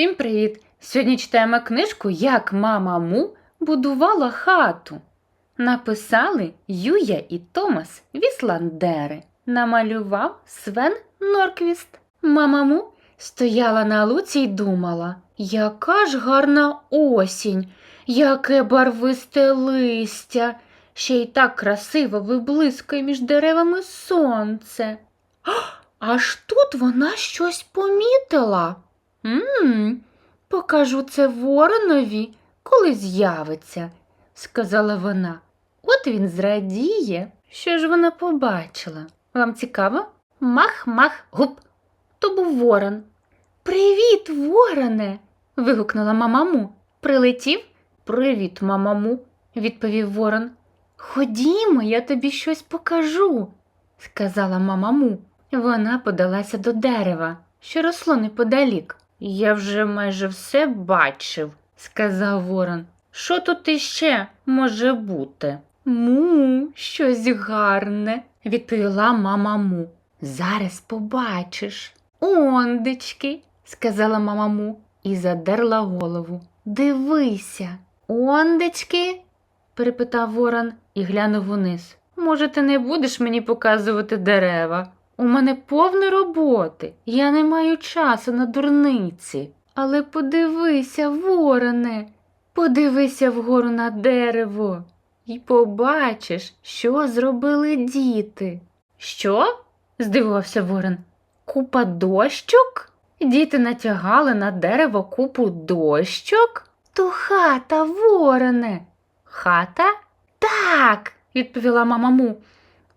Всім привіт! Сьогодні читаємо книжку Як мама Му будувала хату. Написали Юя і Томас Вісландери. Намалював Свен Норквіст. Мама Му стояла на луці й думала, яка ж гарна осінь, яке барвисте листя, ще й так красиво виблискує між деревами сонце. Аж тут вона щось помітила. Мм, покажу це воронові, коли з'явиться, сказала вона. От він зрадіє. Що ж вона побачила? Вам цікаво? Мах-мах, гуп. То був ворон. Привіт, вороне. вигукнула мамаму. Прилетів? Привіт, мамаму, відповів ворон. Ходімо, я тобі щось покажу, сказала мамаму. Вона подалася до дерева, що росло неподалік. Я вже майже все бачив, сказав ворон. Що тут іще може бути? Му, щось гарне, відповіла мама му. Зараз побачиш. Ондечки, сказала мама му і задерла голову. Дивися. Ондечки? перепитав ворон і глянув униз. Може, ти не будеш мені показувати дерева? У мене повно роботи, я не маю часу на дурниці. Але подивися, вороне, подивися вгору на дерево і побачиш, що зробили діти. Що? здивувався ворон. Купа дощок? Діти натягали на дерево купу дощок? То хата, вороне. Хата? Так, відповіла мама му.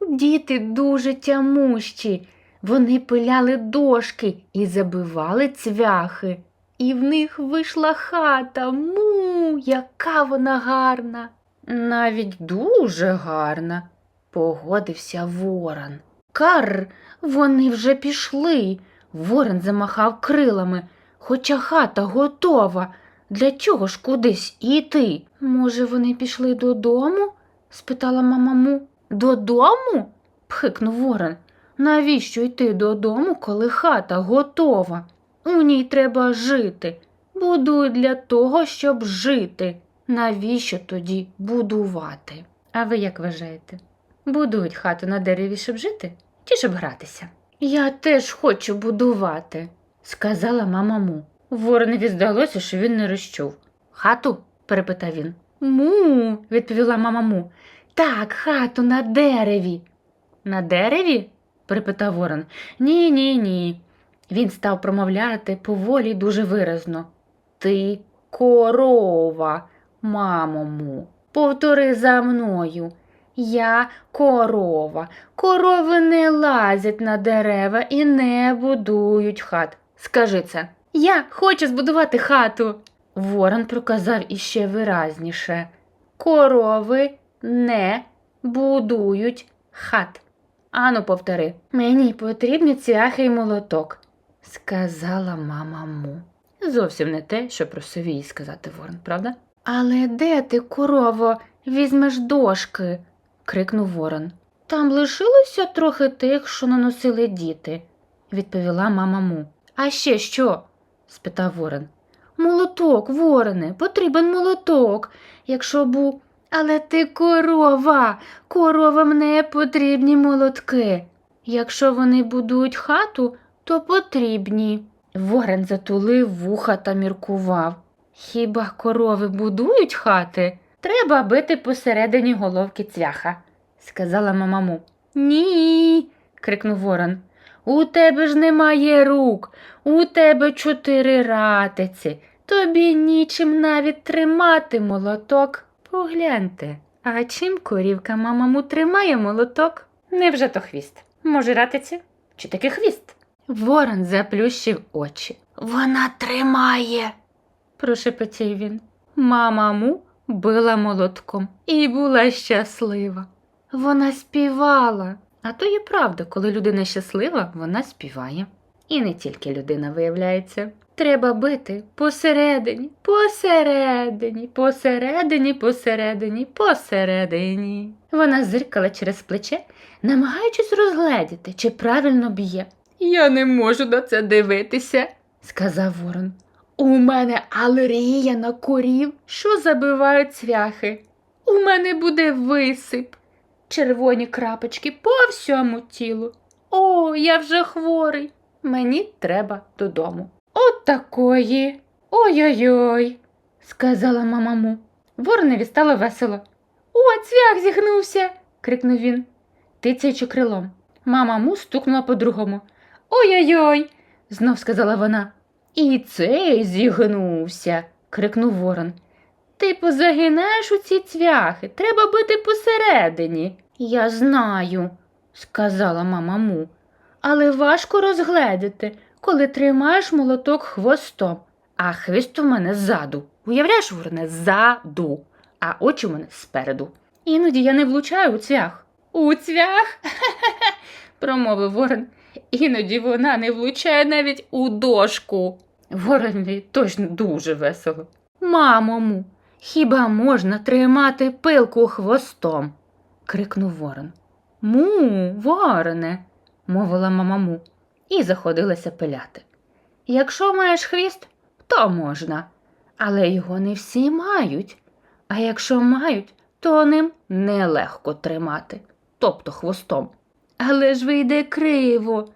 Діти дуже тямущі. Вони пиляли дошки і забивали цвяхи. І в них вийшла хата. Му, яка вона гарна. Навіть дуже гарна, погодився ворон. Кар, вони вже пішли. Ворон замахав крилами, хоча хата готова. Для чого ж кудись іти? Може, вони пішли додому? спитала мама му. Додому? пхикнув ворон. Навіщо йти додому, коли хата готова? У ній треба жити. Будуй для того, щоб жити. Навіщо тоді будувати? А ви як вважаєте? Будують хату на дереві, щоб жити, чи щоб гратися? Я теж хочу будувати, сказала мама му. Воронові здалося, що він не розчув. Хату? перепитав він. Му, відповіла мама му. Так, хату на дереві. На дереві? перепитав ворон. Ні, ні, ні. Він став промовляти поволі дуже виразно. Ти корова, мамому. Повтори за мною. Я корова. Корови не лазять на дерева і не будують хат. Скажи це. Я хочу збудувати хату. Ворон проказав іще виразніше. Корови не будують хат. Ану, повтори, мені потрібні цвяхи й молоток, сказала мама му. Зовсім не те, що просив їй сказати ворон, правда? Але де ти, корово, візьмеш дошки? крикнув ворон. Там лишилося трохи тих, що наносили діти, відповіла мама му. А ще що? спитав ворон. Молоток, вороне, потрібен молоток. Якщо був. Але ти корова, коровам не потрібні молотки. Якщо вони будують хату, то потрібні. Ворон затулив вуха та міркував. Хіба корови будують хати? Треба бити посередині головки цвяха, сказала мамаму. Ні. крикнув ворон. У тебе ж немає рук, у тебе чотири ратиці. Тобі нічим навіть тримати молоток. Погляньте, а чим корівка мамаму тримає молоток? Невже то хвіст? Може, ратиці? Чи таки хвіст? Ворон заплющив очі. Вона тримає, прошепотів він. Мамаму била молотком і була щаслива. Вона співала. А то є правда, коли людина щаслива, вона співає. І не тільки людина виявляється. Треба бити посередині, посередині, посередині, посередині, посередині. Вона зиркала через плече, намагаючись розгледіти, чи правильно б'є. Я не можу на це дивитися, сказав ворон. У мене алергія на корів, що забивають цвяхи. У мене буде висип, червоні крапочки по всьому тілу. О, я вже хворий. Мені треба додому. От такої. Ой-ой-ой, сказала мама му. Воронові стало весело. О, цвях зігнувся. крикнув він, тицяючи крилом. Мама му стукнула по-другому. Ой-ой-ой, знов сказала вона. І цей зігнувся, крикнув ворон. Ти позагинаєш у ці цвяхи, треба бити посередині. Я знаю, сказала мама му, але важко розгледіти, коли тримаєш молоток хвостом, а хвіст у мене ззаду. Уявляєш, вороне, ззаду, а очі у мене спереду. Іноді я не влучаю у цвях. У цвях? промовив ворон. Іноді вона не влучає навіть у дошку. Воронові точно дуже весело. Мамому, хіба можна тримати пилку хвостом? крикнув ворон. Му, вороне, мовила мама му і заходилася пиляти. Якщо маєш хвіст, то можна, але його не всі мають. А якщо мають, то ним нелегко тримати, тобто хвостом. Але ж вийде криво.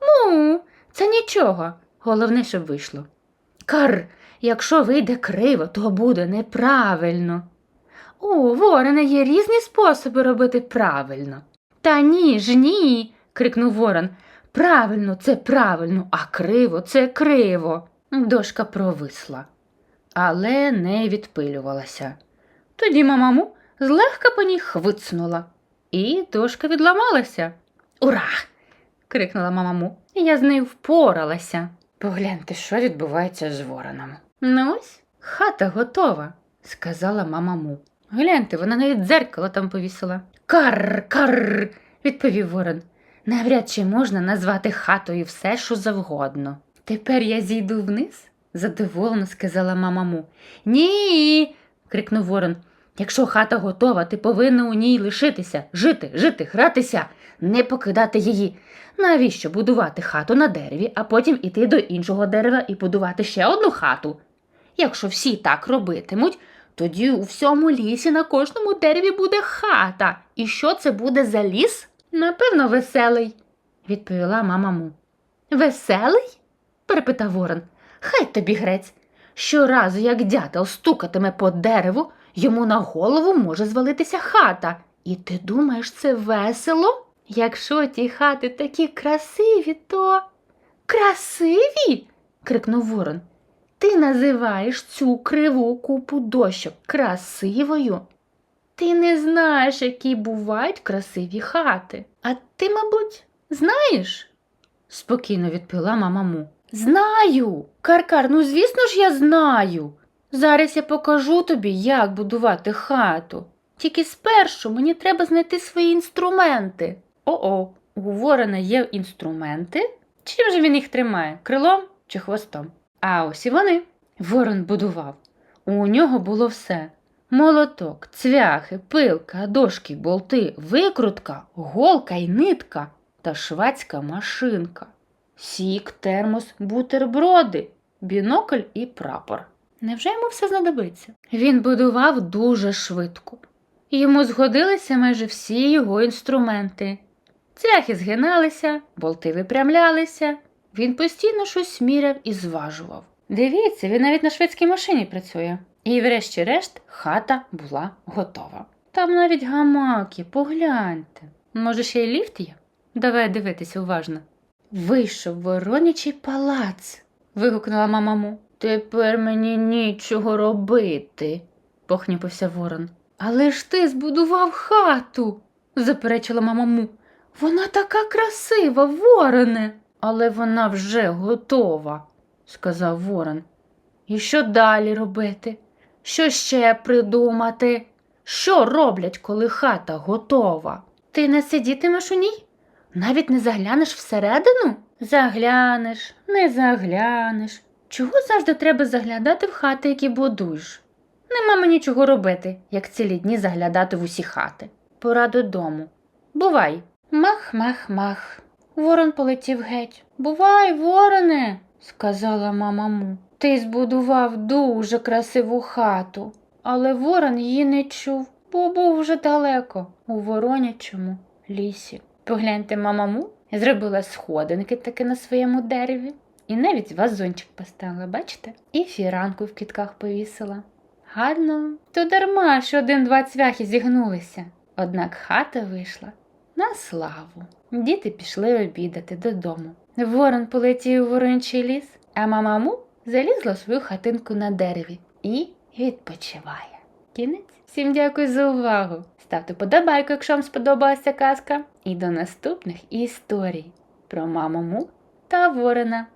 Ну, це нічого. Головне, щоб вийшло. Кар, якщо вийде криво, то буде неправильно. О, вороне, є різні способи робити правильно. Та ні ж ні. Крикнув ворон. Правильно, це правильно, а криво це криво. Дошка провисла, але не відпилювалася. Тоді мамаму злегка по ній хвицнула, і дошка відламалася. Ура! крикнула мамаму. Я з нею впоралася. Погляньте, що відбувається з вороном. Ну ось, хата готова, сказала мамаму. Гляньте, вона навіть дзеркало там повісила. Карр, карр, відповів ворон. Навряд чи можна назвати хатою все, що завгодно. Тепер я зійду вниз, задоволено сказала мамаму. Ні. крикнув ворон. Якщо хата готова, ти повинна у ній лишитися, жити, жити, гратися, не покидати її. Навіщо будувати хату на дереві, а потім іти до іншого дерева і будувати ще одну хату? Якщо всі так робитимуть, тоді у всьому лісі на кожному дереві буде хата. І що це буде за ліс? Напевно, веселий, відповіла мама му. Веселий? перепитав ворон. Хай тобі грець. Щоразу, як дятел стукатиме по дереву, йому на голову може звалитися хата. І ти думаєш, це весело? Якщо ті хати такі красиві, то. Красиві? крикнув ворон. Ти називаєш цю криву купу дощок красивою? Ти не знаєш, які бувають красиві хати. А ти, мабуть, знаєш? спокійно відповіла мама му. Знаю. Каркар, ну звісно ж, я знаю. Зараз я покажу тобі, як будувати хату. Тільки спершу мені треба знайти свої інструменти. О-о, ворона є інструменти. Чим же він їх тримає? Крилом чи хвостом? А ось і вони. Ворон будував. У нього було все: молоток, цвяхи, пилка, дошки, болти, викрутка, голка й нитка та швацька машинка. Сік, термос, бутерброди, бінокль і прапор. Невже йому все знадобиться? Він будував дуже швидко. Йому згодилися майже всі його інструменти. Цвяхи згиналися, болти випрямлялися. Він постійно щось міряв і зважував. Дивіться, він навіть на шведській машині працює. І, врешті-решт, хата була готова. Там навіть гамаки, погляньте. Може, ще й ліфт є? Давай дивитися уважно. Вийшов воронячий палац, вигукнула мама му. Тепер мені нічого робити, похнюпився ворон. Але ж ти збудував хату, заперечила мама. Вона така красива, вороне. Але вона вже готова, сказав ворон. І що далі робити? Що ще придумати? Що роблять, коли хата готова? Ти не сидітимеш у ній? Навіть не заглянеш всередину? Заглянеш, не заглянеш. Чого завжди треба заглядати в хати, які будуєш? Нема мені чого робити, як цілі дні заглядати в усі хати. Пора додому. Бувай. Мах, мах, мах. Ворон полетів геть. Бувай, вороне, сказала мама му. Ти збудував дуже красиву хату, але ворон її не чув, бо був вже далеко у воронячому лісі. Погляньте, мама Му зробила сходинки таки на своєму дереві. І навіть вазончик поставила, бачите? І фіранку в кітках повісила. Гарно, то дарма, що один-два цвяхи зігнулися. Однак хата вийшла на славу. Діти пішли обідати додому. Ворон полетів у ворончий ліс, а мама Му залізла в свою хатинку на дереві і відпочиває. Кінець. Всім дякую за увагу. Ставте подобайку, якщо вам сподобалася казка. І до наступних історій про маму Му та Ворона.